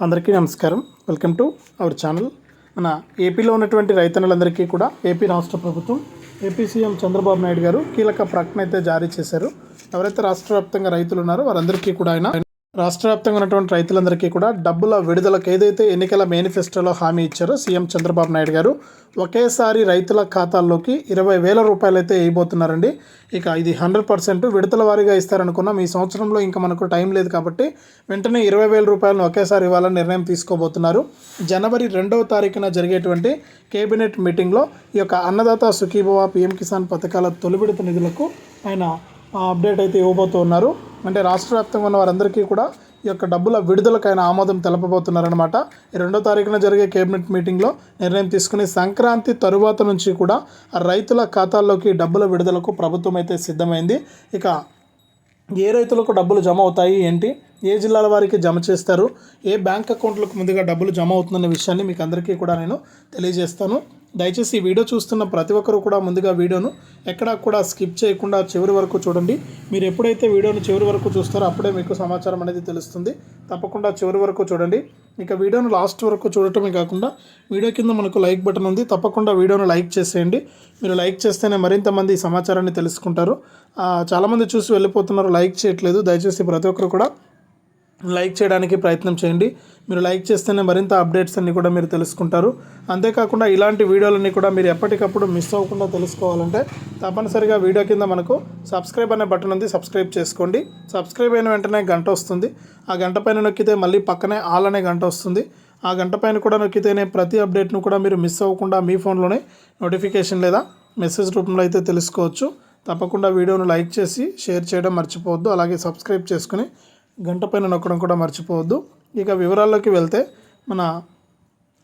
అందరికీ నమస్కారం. Welcome to our channel మన ఏపీలో ఉన్నటువంటి రైతన్నులందరికీ కూడా ఏపీ రాష్ట్ర ప్రభుత్వం ఏపీ సీఎం చంద్రబాబు నాయుడు గారు కీలక ప్రకటన అయితే జారీ చేశారు. ఎవరైతే రాష్ట్ర వ్యాప్తంగా రైతులు ఉన్నారో వారందరికీ కూడా ఆయన రాష్ట్ర వ్యాప్తంగా ఉన్నటువంటి రైతులందరికీ కూడా డబ్బుల విడుదలకు ఏదైతే ఎన్నికల మేనిఫెస్టోలో హామీ ఇచ్చారో సీఎం చంద్రబాబు నాయుడు గారు ఒకేసారి రైతుల ఖాతాల్లోకి ఇరవై వేల రూపాయలు అయితే వేయబోతున్నారండి. ఇక ఇది హండ్రెడ్ పర్సెంట్ విడతల వారీగా ఇస్తారనుకున్నాం. ఈ సంవత్సరంలో ఇంకా మనకు టైం లేదు కాబట్టి వెంటనే ఇరవై వేల రూపాయలను ఒకేసారి ఇవ్వాలని నిర్ణయం తీసుకోబోతున్నారు. జనవరి రెండవ తారీఖున జరిగేటువంటి కేబినెట్ మీటింగ్లో ఈ యొక్క అన్నదాత సుఖీభవ పిఎం కిసాన్ పథకాల తొలి విడత నిధులకు ఆయన అప్డేట్ అయితే ఇవ్వబోతూ ఉన్నారు. అంటే రాష్ట్ర వ్యాప్తంగా ఉన్న వారందరికీ కూడా ఈ యొక్క డబ్బుల విడుదలకైన ఆమోదం తెలపబోతున్నారనమాట ఈ రెండో తారీఖున జరిగే కేబినెట్ మీటింగ్లో నిర్ణయం తీసుకుని సంక్రాంతి తరువాత నుంచి కూడా రైతుల ఖాతాల్లోకి డబ్బుల విడుదలకు ప్రభుత్వం అయితే సిద్ధమైంది. ఇక ఏ రైతులకు డబ్బులు జమ అవుతాయి ఏంటి? ఏ జిల్లాల వారికి జమ చేస్తారు? ఏ బ్యాంక్ అకౌంట్లకు ముందుగా డబ్బులు జమ అవుతుందన్న విషయాన్ని మీకు అందరికీ కూడా నేను తెలియజేస్తాను. దయచేసి ఈ వీడియో చూస్తున్న ప్రతి ఒక్కరు కూడా ముందుగా వీడియోను ఎక్కడా కూడా స్కిప్ చేయకుండా చివరి వరకు చూడండి. మీరు ఎప్పుడైతే వీడియోను చివరి వరకు చూస్తారో అప్పుడే మీకు సమాచారం అనేది తెలుస్తుంది. తప్పకుండా చివరి వరకు చూడండి. ఇక వీడియోను లాస్ట్ వరకు చూడటమే కాకుండా వీడియో కింద మనకు లైక్ బటన్ ఉంది. తప్పకుండా వీడియోను లైక్ చేసేయండి. మీరు లైక్ చేస్తేనే మరింత మంది ఈ సమాచారాన్ని తెలుసుకుంటారు. చాలామంది చూసి వెళ్ళిపోతున్నారు. లైక్ చేయట్లేదు. దయచేసి ప్రతి ఒక్కరు కూడా లైక్ చేయడానికి ప్రయత్నం చేయండి. మీరు లైక్ చేస్తేనే మరింత అప్డేట్స్ అన్నీ కూడా మీరు తెలుసుకుంటారు. అంతేకాకుండా ఇలాంటి వీడియోలన్నీ కూడా మీరు ఎప్పటికప్పుడు మిస్ అవ్వకుండా తెలుసుకోవాలంటే తప్పనిసరిగా వీడియో కింద మనకు సబ్స్క్రైబ్ అనే బటన్ ఉంది సబ్స్క్రైబ్ చేసుకోండి. సబ్స్క్రైబ్ అయిన వెంటనే గంట వస్తుంది. ఆ గంట పైన నొక్కితే మళ్ళీ పక్కనే ఆల్ అనే గంట వస్తుంది. ఆ గంట పైన కూడా నొక్కితేనే ప్రతి అప్డేట్ను కూడా మీరు మిస్ అవ్వకుండా మీ ఫోన్లోనే నోటిఫికేషన్ లేదా మెసేజ్ రూపంలో అయితే తెలుసుకోవచ్చు. తప్పకుండా వీడియోను లైక్ చేసి షేర్ చేయడం మర్చిపోవద్దు. అలాగే సబ్స్క్రైబ్ చేసుకుని గంట పైన నొక్కడం కూడా మర్చిపోవద్దు. ఇక వివరాల్లోకి వెళ్తే మన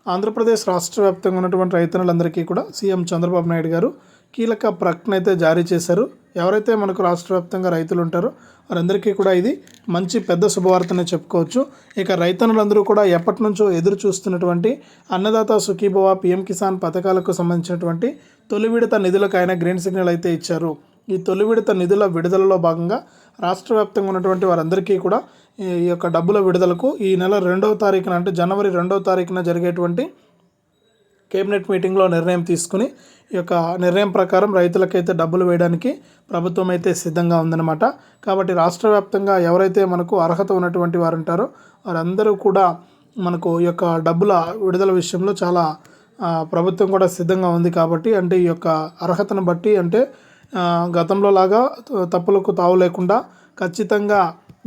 ఆంధ్రప్రదేశ్ రాష్ట్ర వ్యాప్తంగా ఉన్నటువంటి రైతన్నులందరికీ కూడా సీఎం చంద్రబాబు నాయుడు గారు కీలక ప్రకటన అయితే జారీ చేశారు. ఎవరైతే మనకు రాష్ట్ర వ్యాప్తంగా రైతులు ఉంటారో వారందరికీ కూడా ఇది మంచి పెద్ద శుభవార్తనే చెప్పుకోవచ్చు. ఇక రైతన్నులందరూ కూడా ఎప్పటి నుంచో ఎదురు చూస్తున్నటువంటి అన్నదాత సుఖీభవ పిఎం కిసాన్ పథకాలకు సంబంధించినటువంటి తొలి విడత నిధులకు ఆయన గ్రీన్ సిగ్నల్ అయితే ఇచ్చారు. ఈ తొలి విడత నిధుల విడుదలలో భాగంగా రాష్ట్ర వ్యాప్తంగా ఉన్నటువంటి వారందరికీ కూడా ఈ యొక్క డబ్బుల విడుదలకు ఈ నెల రెండవ తారీఖున అంటే జనవరి రెండవ తారీఖున జరిగేటువంటి కేబినెట్ మీటింగ్లో నిర్ణయం తీసుకుని ఈ యొక్క నిర్ణయం ప్రకారం రైతులకైతే డబ్బులు వేయడానికి ప్రభుత్వం అయితే సిద్ధంగా ఉందన్నమాట. కాబట్టి రాష్ట్ర వ్యాప్తంగా ఎవరైతే మనకు అర్హత ఉన్నటువంటి వారు ఉంటారో వారందరూ కూడా మనకు ఈ యొక్క డబ్బుల విడుదల విషయంలో చాలా ప్రభుత్వం కూడా సిద్ధంగా ఉంది కాబట్టి అంటే ఈ యొక్క అర్హతను బట్టి అంటే గతంలో లాగా తప్పులకు తావు లేకుండా ఖచ్చితంగా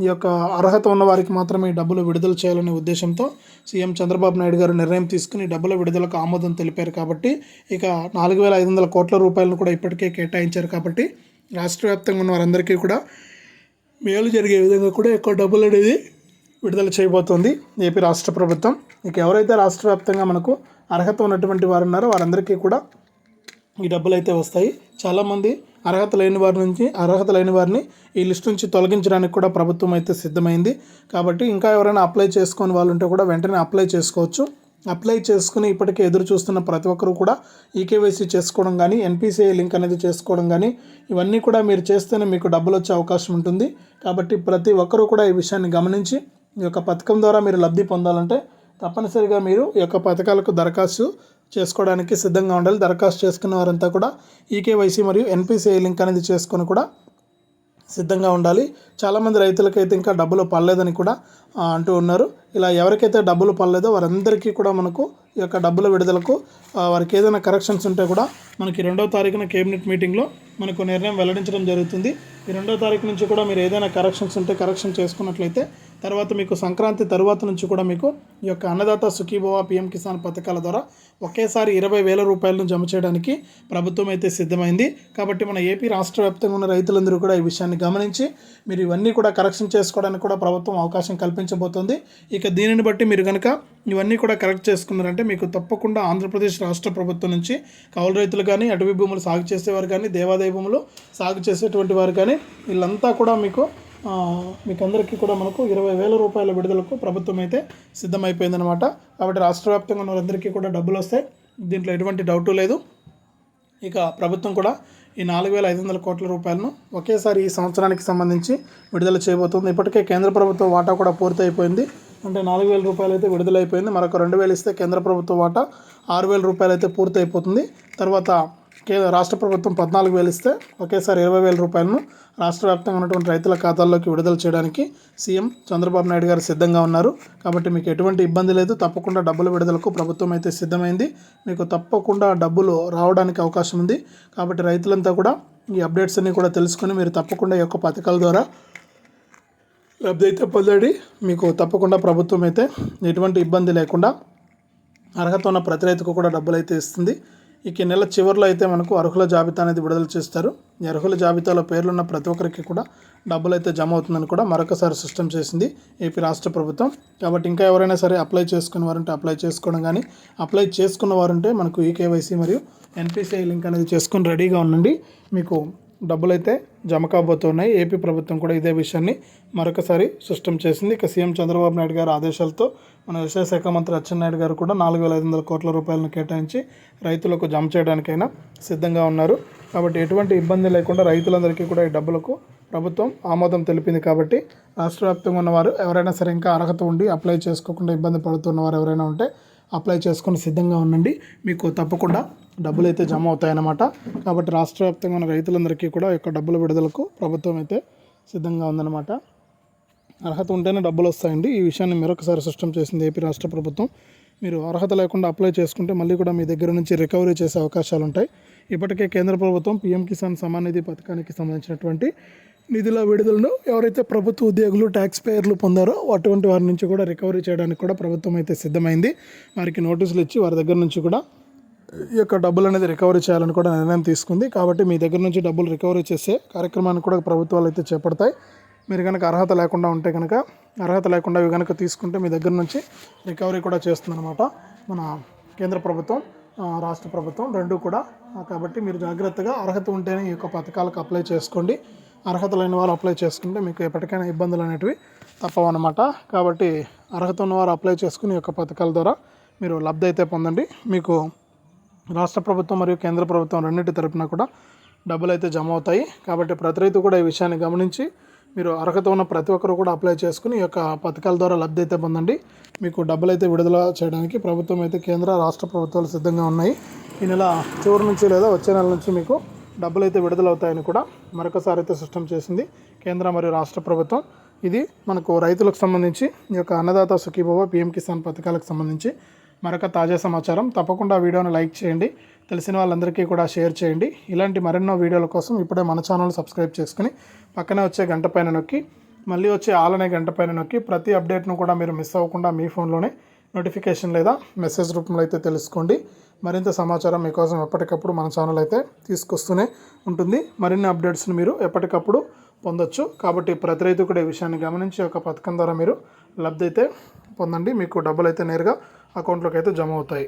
ఈ యొక్క అర్హత ఉన్న వారికి మాత్రమే ఈ డబ్బులు విడుదల చేయాలనే ఉద్దేశంతో సీఎం చంద్రబాబు నాయుడు గారు నిర్ణయం తీసుకుని డబ్బుల విడుదలకు ఆమోదం తెలిపారు కాబట్టి ఇక నాలుగు వేల ఐదు వందల కోట్ల రూపాయలను కూడా ఇప్పటికే కేటాయించారు కాబట్టి రాష్ట్ర వ్యాప్తంగా ఉన్న వారందరికీ కూడా మేలు జరిగే విధంగా కూడా ఎక్కువ డబ్బులు అనేది విడుదల చేయబోతోంది ఏపీ రాష్ట్ర ప్రభుత్వం. ఇక ఎవరైతే రాష్ట్ర వ్యాప్తంగా మనకు అర్హత ఉన్నటువంటి వారు ఉన్నారో వారందరికీ కూడా ఈ డబ్బులు అయితే వస్తాయి. చాలామంది అర్హత లేని వారి నుంచి అర్హత లేని వారిని ఈ లిస్ట్ నుంచి తొలగించడానికి కూడా ప్రభుత్వం అయితే సిద్ధమైంది. కాబట్టి ఇంకా ఎవరైనా అప్లై చేసుకొని వాళ్ళు ఉంటే కూడా వెంటనే అప్లై చేసుకోవచ్చు. అప్లై చేసుకుని ఇప్పటికే ఎదురు చూస్తున్న ప్రతి ఒక్కరు కూడా ఈకేవైసీ చేసుకోవడం కానీ ఎన్పిసిఐ లింక్ అనేది చేసుకోవడం కానీ ఇవన్నీ కూడా మీరు చేస్తేనే మీకు డబ్బులు వచ్చే అవకాశం ఉంటుంది. కాబట్టి ప్రతి ఒక్కరూ కూడా ఈ విషయాన్ని గమనించి ఈ యొక్క పథకం ద్వారా మీరు లబ్ధి పొందాలంటే తప్పనిసరిగా మీరు ఈ యొక్క పథకాలకు దరఖాస్తు చేసుకోవడానికి సిద్ధంగా ఉండాలి. దరఖాస్తు చేసుకున్న వారంతా కూడా ఈకేవైసీ మరియు ఎన్పిసిఐ లింక్ అనేది చేసుకొని కూడా సిద్ధంగా ఉండాలి. చాలామంది రైతులకైతే ఇంకా డబ్బులు పడలేదని కూడా అంటూ ఉన్నారు. ఇలా ఎవరికైతే డబ్బులు పడలేదో వారందరికీ కూడా మనకు ఈ యొక్క డబ్బుల విడుదలకు వారికి ఏదైనా కరెక్షన్స్ ఉంటే కూడా మనకి రెండవ తారీఖున కేబినెట్ మీటింగ్లో మనకు నిర్ణయం వెల్లడించడం జరుగుతుంది. ఈ రెండో తారీఖు నుంచి కూడా మీరు ఏదైనా కరెక్షన్స్ ఉంటే కరెక్షన్ చేసుకున్నట్లయితే తర్వాత మీకు సంక్రాంతి తర్వాత నుంచి కూడా మీకు ఈ యొక్క అన్నదాత సుఖీభవ పిఎం కిసాన్ పథకాల ద్వారా ఒకేసారి ఇరవై వేల రూపాయలను జమ చేయడానికి ప్రభుత్వం అయితే సిద్ధమైంది. కాబట్టి మన ఏపీ రాష్ట్ర వ్యాప్తంగా ఉన్న రైతులందరూ కూడా ఈ విషయాన్ని గమనించి మీరు ఇవన్నీ కూడా కరెక్షన్ చేసుకోవడానికి కూడా ప్రభుత్వం అవకాశం కల్పించబోతోంది. ఇక దీనిని బట్టి మీరు కనుక ఇవన్నీ కూడా కరెక్ట్ చేసుకున్నారంటే మీకు తప్పకుండా ఆంధ్రప్రదేశ్ రాష్ట్ర ప్రభుత్వం నుంచి కౌలు రైతులు కానీ అటవీ భూములు సాగు చేసేవారు కానీ దేవాదాయ భూములు సాగు చేసేటువంటి వారు కానీ వీళ్ళంతా కూడా మీకు మీకు అందరికీ కూడా మనకు ఇరవై వేల రూపాయల విడుదలకు ప్రభుత్వం అయితే సిద్ధమైపోయిందనమాట కాబట్టి రాష్ట్ర వ్యాప్తంగా ఉన్న వారందరికీ కూడా డబ్బులు వస్తాయి. దీంట్లో ఎటువంటి డౌటు లేదు. ఇక ప్రభుత్వం కూడా ఈ నాలుగు వేల ఐదు వందల కోట్ల రూపాయలను ఒకేసారి ఈ సంవత్సరానికి సంబంధించి విడుదల చేయబోతుంది. ఇప్పటికే కేంద్ర ప్రభుత్వ వాటా కూడా పూర్తయిపోయింది. అంటే నాలుగు వేల రూపాయలు అయితే విడుదలైపోయింది. మరొక రెండు వేలు ఇస్తే కేంద్ర ప్రభుత్వ వాటా ఆరు వేల రూపాయలు అయితే పూర్తయిపోతుంది. తర్వాత కేంద్ర రాష్ట్ర ప్రభుత్వం పద్నాలుగు వేలు ఇస్తే ఒకేసారి ఇరవై వేల రూపాయలను రాష్ట్ర వ్యాప్తంగా ఉన్నటువంటి రైతుల ఖాతాల్లోకి విడుదల చేయడానికి సీఎం చంద్రబాబు నాయుడు గారు సిద్ధంగా ఉన్నారు. కాబట్టి మీకు ఎటువంటి ఇబ్బంది లేదు. తప్పకుండా డబ్బుల విడుదలకు ప్రభుత్వం అయితే సిద్ధమైంది. మీకు తప్పకుండా డబ్బులు రావడానికి అవకాశం ఉంది. కాబట్టి రైతులంతా కూడా ఈ అప్డేట్స్ అన్నీ కూడా తెలుసుకొని మీరు తప్పకుండా ఈ యొక్క పథకాల ద్వారా లబ్ధి అయితే పొందండి. మీకు తప్పకుండా ప్రభుత్వం అయితే ఎటువంటి ఇబ్బంది లేకుండా అర్హత ఉన్న ప్రతి రైతుకు కూడా డబ్బులు అయితే ఇస్తుంది. ఇక నెల చివరిలో అయితే మనకు అర్హుల జాబితా అనేది విడుదల చేస్తారు. ఈ అర్హుల జాబితాలో పేర్లున్న ప్రతి ఒక్కరికి కూడా డబ్బులు అయితే జమ అవుతుందని కూడా మరొకసారి సిస్టమ్ చేసింది ఏపీ రాష్ట్ర ప్రభుత్వం. కాబట్టి ఇంకా ఎవరైనా సరే అప్లై చేసుకున్న వారంటే అప్లై చేసుకోవడం కానీ అప్లై చేసుకున్న వారంటే మనకు ఈకేవైసీ మరియు ఎన్పిసిఐ లింక్ అనేది చేసుకుని రెడీగా ఉండండి. మీకు డబ్బులు అయితే జమ కాబోతున్నాయి. ఏపీ ప్రభుత్వం కూడా ఇదే విషయాన్ని మరొకసారి స్పష్టం చేసింది. ఇక సీఎం చంద్రబాబు నాయుడు గారి ఆదేశాలతో మన వ్యవసాయ శాఖ మంత్రి అచ్చెన్నాయుడు గారు కూడా నాలుగు వేల ఐదు వందల కోట్ల రూపాయలను కేటాయించి రైతులకు జమ చేయడానికైనా సిద్ధంగా ఉన్నారు. కాబట్టి ఎటువంటి ఇబ్బంది లేకుండా రైతులందరికీ కూడా ఈ డబ్బులకు ప్రభుత్వం ఆమోదం తెలిపింది కాబట్టి రాష్ట్ర వ్యాప్తంగా ఉన్నవారు ఎవరైనా సరే ఇంకా అర్హత ఉండి అప్లై చేసుకోకుండా ఇబ్బంది పడుతున్నవారు ఎవరైనా ఉంటే అప్లై చేసుకొని సిద్ధంగా ఉండండి. మీకు తప్పకుండా డబ్బులు అయితే జమ అవుతాయన్నమాట. కాబట్టి రాష్ట్ర వ్యాప్తంగా ఉన్న రైతులందరికీ కూడా యొక్క డబ్బుల విడుదలకు ప్రభుత్వం అయితే సిద్ధంగా ఉందన్నమాట. అర్హత ఉంటేనే డబ్బులు వస్తాయండి. ఈ విషయాన్ని మరొకసారి స్పష్టం చేసింది ఏపీ రాష్ట్ర ప్రభుత్వం. మీరు అర్హత లేకుండా అప్లై చేసుకుంటే మళ్ళీ కూడా మీ దగ్గర నుంచి రికవరీ చేసే అవకాశాలు ఉంటాయి ఇప్పటికే కేంద్ర ప్రభుత్వం పీఎం కిసాన్ సమాన్ నిధి పథకానికి సంబంధించినటువంటి నిధుల విడుదలను ఎవరైతే ప్రభుత్వ ఉద్యోగులు ట్యాక్స్ పేయర్లు పొందారో అటువంటి వారి నుంచి కూడా రికవరీ చేయడానికి కూడా ప్రభుత్వం అయితే సిద్ధమైంది. వారికి నోటీసులు ఇచ్చి వారి దగ్గర నుంచి కూడా ఈ యొక్క డబ్బులు అనేది రికవరీ చేయాలని కూడా నిర్ణయం తీసుకుంది. కాబట్టి మీ దగ్గర నుంచి డబ్బులు రికవరీ చేసే కార్యక్రమాన్ని కూడా ప్రభుత్వాలు అయితే చేపడతాయి. మీరు కనుక అర్హత లేకుండా ఉంటే కనుక అర్హత లేకుండా ఇవి కనుక తీసుకుంటే మీ దగ్గర నుంచి రికవరీ కూడా చేస్తుందన్నమాట మన కేంద్ర ప్రభుత్వం రాష్ట్ర ప్రభుత్వం. రెండు కూడా కాబట్టి మీరు జాగ్రత్తగా అర్హత ఉంటేనే ఈ యొక్క పథకాలకు అప్లై చేసుకోండి. అర్హత లేని వాళ్ళు అప్లై చేసుకుంటే మీకు ఎప్పటికైనా ఇబ్బందులు అనేటివి తప్పవన్నమాట. కాబట్టి అర్హత ఉన్నవారు అప్లై చేసుకుని యొక్క పథకాల ద్వారా మీరు లబ్ధి అయితే పొందండి. మీకు రాష్ట్ర ప్రభుత్వం మరియు కేంద్ర ప్రభుత్వం రెండింటి తరపున కూడా డబ్బులు అయితే జమ అవుతాయి. కాబట్టి ప్రతి రైతు కూడా ఈ విషయాన్ని గమనించి మీరు అర్హత ఉన్న ప్రతి ఒక్కరు కూడా అప్లై చేసుకుని ఈ యొక్క పథకాల ద్వారా లబ్ధి అయితే పొందండి. మీకు డబ్బులు అయితే విడుదల చేయడానికి ప్రభుత్వం అయితే కేంద్ర రాష్ట్ర ప్రభుత్వాలు సిద్ధంగా ఉన్నాయి. ఈ నెల చివరి నుంచి లేదా వచ్చే నెల నుంచి మీకు డబ్బులు అయితే విడుదలవుతాయని కూడా మరొకసారి అయితే సృష్టం చేసింది కేంద్ర మరియు రాష్ట్ర ప్రభుత్వం. ఇది మనకు రైతులకు సంబంధించి ఈ యొక్క అన్నదాత సుఖీభవ పిఎం కిసాన్ పథకాలకు సంబంధించి మరొక తాజా సమాచారం. తప్పకుండా వీడియోను లైక్ చేయండి తెలిసిన వాళ్ళందరికీ కూడా షేర్ చేయండి. ఇలాంటి మరెన్నో వీడియోల కోసం ఇప్పుడే మన ఛానల్ సబ్స్క్రైబ్ చేసుకుని పక్కనే వచ్చే గంట పైన నొక్కి మళ్ళీ వచ్చే ఆలనే గంట పైన నొక్కి ప్రతి అప్డేట్ను కూడా మీరు మిస్ అవ్వకుండా మీ ఫోన్లోనే నోటిఫికేషన్ లేదా మెసేజ్ రూపంలో అయితే తెలుసుకోండి. మరింత సమాచారం మీకోసం ఎప్పటికప్పుడు మన ఛానల్ అయితే తీసుకొస్తూనే ఉంటుంది. మరిన్ని అప్డేట్స్ని మీరు ఎప్పటికప్పుడు పొందొచ్చు. కాబట్టి ప్రతి రైతు కూడా ఈ విషయాన్ని గమనించి ఒక పథకం ద్వారా మీరు లబ్ధి అయితే పొందండి. మీకు డబ్బులు అయితే నేరుగా అకౌంట్లోకి అయితే జమ అవుతాయి.